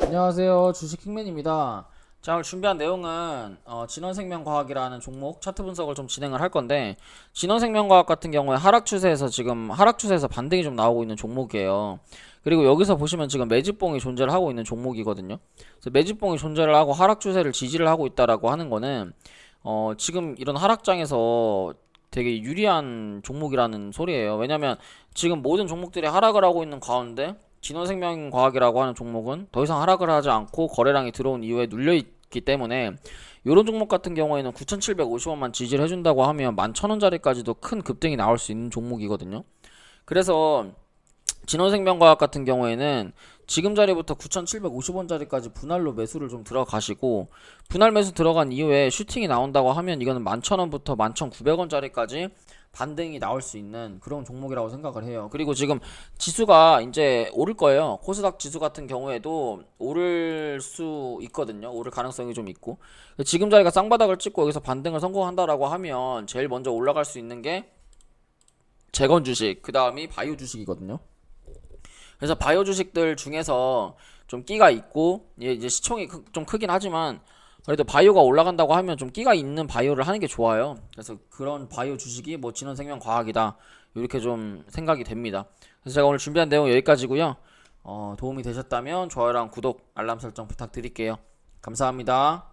안녕하세요. 주식 킹맨입니다. 자 오늘 준비한 내용은 어, 진원생명과학이라는 종목 차트 분석을 좀 진행을 할 건데 진원생명과학 같은 경우에 하락 추세에서 지금 하락 추세에서 반등이 좀 나오고 있는 종목이에요. 그리고 여기서 보시면 지금 매집봉이 존재를 하고 있는 종목이거든요. 그래서 매집봉이 존재를 하고 하락 추세를 지지를 하고 있다라고 하는 거는 어, 지금 이런 하락장에서 되게 유리한 종목이라는 소리예요 왜냐면 지금 모든 종목들이 하락을 하고 있는 가운데 진원생명과학이라고 하는 종목은 더 이상 하락을 하지 않고 거래량이 들어온 이후에 눌려 있기 때문에 이런 종목 같은 경우에는 9,750원만 지지를 해준다고 하면 11,000원짜리까지도 큰 급등이 나올 수 있는 종목이거든요. 그래서 진원생명과학 같은 경우에는 지금 자리부터 9,750원짜리까지 분할로 매수를 좀 들어가시고 분할 매수 들어간 이후에 슈팅이 나온다고 하면 이거는 11,000원부터 11,900원짜리까지 반등이 나올 수 있는 그런 종목이라고 생각을 해요. 그리고 지금 지수가 이제 오를 거예요. 코스닥 지수 같은 경우에도 오를 수 있거든요. 오를 가능성이 좀 있고. 지금 자리가 쌍바닥을 찍고 여기서 반등을 성공한다라고 하면 제일 먼저 올라갈 수 있는 게 재건 주식, 그 다음이 바이오 주식이거든요. 그래서 바이오 주식들 중에서 좀 끼가 있고 얘 이제 시총이 크- 좀 크긴 하지만 그래도 바이오가 올라간다고 하면 좀 끼가 있는 바이오를 하는 게 좋아요. 그래서 그런 바이오 주식이 뭐 진원생명과학이다 이렇게 좀 생각이 됩니다. 그래서 제가 오늘 준비한 내용 여기까지고요. 어, 도움이 되셨다면 좋아요랑 구독, 알람 설정 부탁드릴게요. 감사합니다.